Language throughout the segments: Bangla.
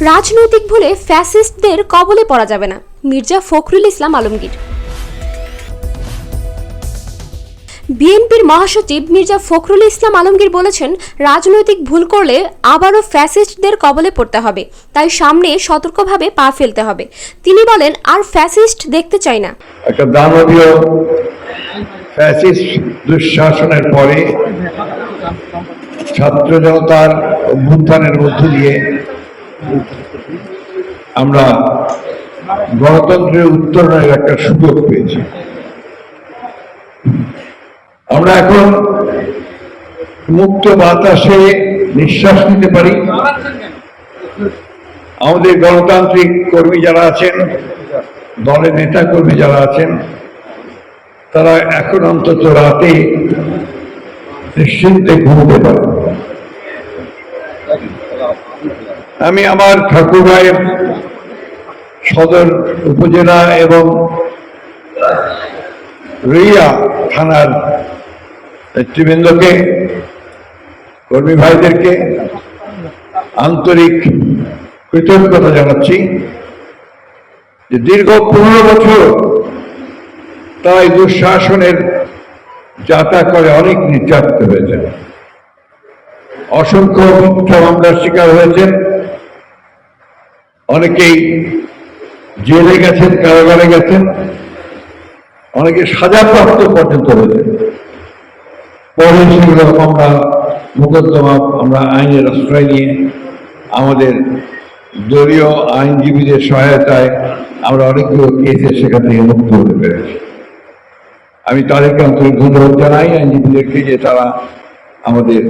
রাজনৈতিক ভুলে ফ্যাসিস্টদের কবলে পড়া যাবে না। মির্জা ফখরুল ইসলাম আলমগীর। বিএনপির মহাসচিব মির্জা ফখরুল ইসলাম আলমগীর বলেছেন, রাজনৈতিক ভুল করলে আবারও ফ্যাসিস্টদের কবলে পড়তে হবে। তাই সামনে সতর্কভাবে পা ফেলতে হবে। তিনি বলেন, আর ফ্যাসিস্ট দেখতে চাই না। একটা দানবীয় ফ্যাসিস্ট দুঃশাসনের পরে ছাত্র জনতার অভ্যুত্থানের মধ্য দিয়ে আমরা গণতন্ত্রের উত্তরণের একটা সুযোগ পেয়েছি। আমরা এখন মুক্ত বাতাসে নিঃশ্বাস নিতে পারি। আমাদের গণতান্ত্রিক কর্মী যারা আছেন, দলের নেতা কর্মী যারা আছেন, তারা এখন অন্তত রাতে নিশ্চিন্তে ঘুমতে পারে আমি আমার ঠাকুরগাঁয়ের সদর উপজেলা এবং রিয়া থানার নেতৃবৃন্দকে, কর্মী ভাইদেরকে আন্তরিক কৃতজ্ঞতা জানাচ্ছি যে দীর্ঘ পনেরো বছর তাই দুঃশাসনের যাতা করে অনেক নির্যাতিত হয়েছেন। অসংখ্য মিথ্যা মামলার শিকার হয়েছেন। অনেকেই জেলে গেছেন, কারাগারে গেছেন, অনেকে সাজাপ্রাপ্ত পর্যন্ত হয়েছেন পরে সেগুলো আমরা মোকদ্দমা, আমরা আইনের আশ্রয় নিয়ে আমাদের দলীয় আইনজীবীদের সহায়তায় আমরা অনেকগুলো কেসে সেখান থেকে মুক্ত হতে পেরেছি। আমি তাদেরকে আন্তরিক ধন্যবাদ জানাই, আইনজীবীদেরকে, যে তারা আমাদের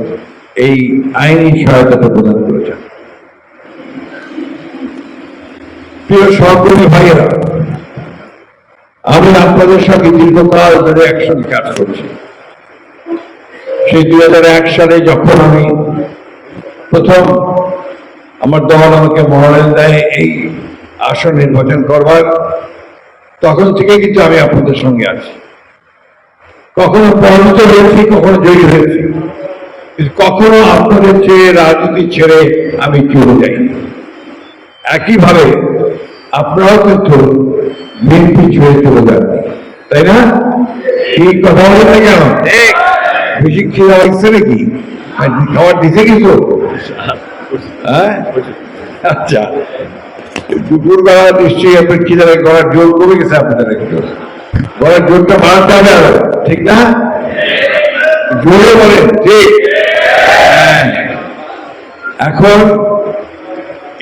এই আইনি সহায়তাটা প্রদান করেছেন। প্রিয় সহকর্মী ভাইয়েরা, আমি আপনাদের সঙ্গে দীর্ঘকাল ধরে একসঙ্গে কাজ করছি। সেই দুই হাজার এক সালে যখন আমি প্রথম আমার দল আমাকে মনোনয়ন দেয় এই আসন নির্বাচন করবার, তখন থেকে কিন্তু আমি আপনাদের সঙ্গে আছি। কখনো পরাজিত হয়েছি, কখনো জয়ী হয়েছি। কখনো আপনাদের চেয়ে রাজনীতি ছেড়ে আমি চলে যাইনি। একইভাবে আপনারাও কিন্তু বিএনপি ছেড়ে চলে যাননি তাই না? সেই কথা বলে না কেন? বেশি খিদা লাগছে নাকি? খাবার দিছে কিন্তু। হ্যাঁ? আচ্ছা। দুপুর বেলা নিশ্চয়ই আপনার খিদা লাগে গলার জোর কমে গেছে আপনাদের একটু। গলার জোরটা বাড়াতে হবে আরও, ঠিক না? জোরে বলেন। ঠিক। হ্যাঁ। এখন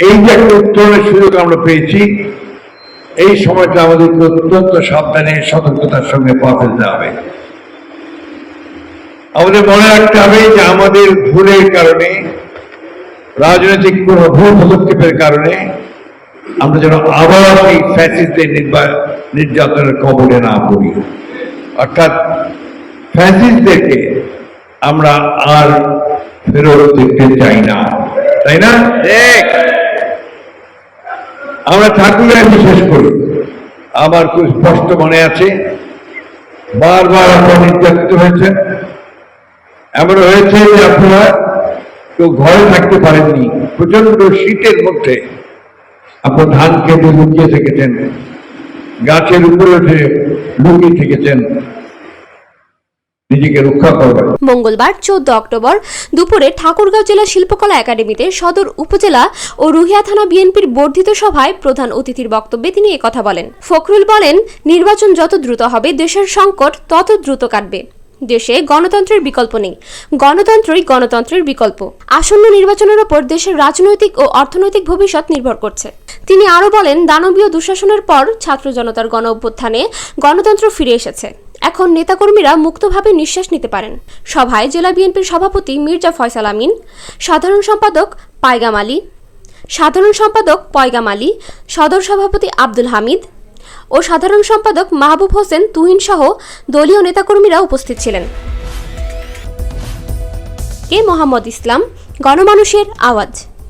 এই যে একটা উত্তরণের সুযোগ আমরা পেয়েছি, এই সময়টা আমাদেরকে অত্যন্ত সাবধানে, সতর্কতার সঙ্গে পা ফেলতে হবে। আমাদের মনে রাখতে হবে যে আমাদের ভুলের কারণে, রাজনৈতিক কোন ভুল পদক্ষেপের কারণে, আমরা যেন আবার এই ফ্যাসিস্টদের নির্যাতনের কবলে না পড়ি। অর্থাৎ ফ্যাসিস্টদেরকে আমরা আর ফেরত দেখতে চাই না। তাই না? ঠিক। আমরা ঠাকুরের বিশেষ করি। আমার খুব স্পষ্ট মনে আছে, বারবার আপনারা নির্যাতিত হয়েছেন। এমন হয়েছে যে আপনারা কেউ ঘরে থাকতে পারেননি প্রচণ্ড শীতের মধ্যে আপনার ধান কেটে লুকিয়ে থেকেছেন, গাছের উপরে উঠে লুকিয়ে থেকেছেন। নিজেকে রক্ষা মঙ্গলবার চোদ্দ অক্টোবর দুপুরে ঠাকুরগাঁও জেলা শিল্পকলা একাডেমিতে সদর উপজেলা ও রুহিয়া থানা বিএনপির বর্ধিত সভায় প্রধান অতিথির বক্তব্যে তিনি কথা বলেন। ফখরুল বলেন, নির্বাচন যত দ্রুত হবে, দেশের সংকট তত দ্রুত কাটবে। দেশে গণতন্ত্রের বিকল্প নেই। গণতন্ত্রই গণতন্ত্রের বিকল্প। আসন্ন নির্বাচনের ওপর দেশের রাজনৈতিক ও অর্থনৈতিক ভবিষ্যৎ নির্ভর করছে। তিনি আরও বলেন, দানবীয় দুঃশাসনের পর ছাত্র জনতার গণ অভ্যুত্থানে গণতন্ত্র ফিরে এসেছে। এখন নেতাকর্মীরা মুক্তভাবে নিঃশ্বাস নিতে পারেন। সভায় জেলা বিএনপির সভাপতি মির্জা ফয়সাল আমিন, সাধারণ সম্পাদক পায়গাম আলী, সাধারণ সম্পাদক পয়গাম আলী, সদর সভাপতি আব্দুল হামিদ ও সাধারণ সম্পাদক মাহবুব হোসেন তুহিন সহ দলীয় নেতাকর্মীরা উপস্থিত ছিলেন। কে মোহাম্মদ ইসলাম, গণমানুষের আওয়াজ।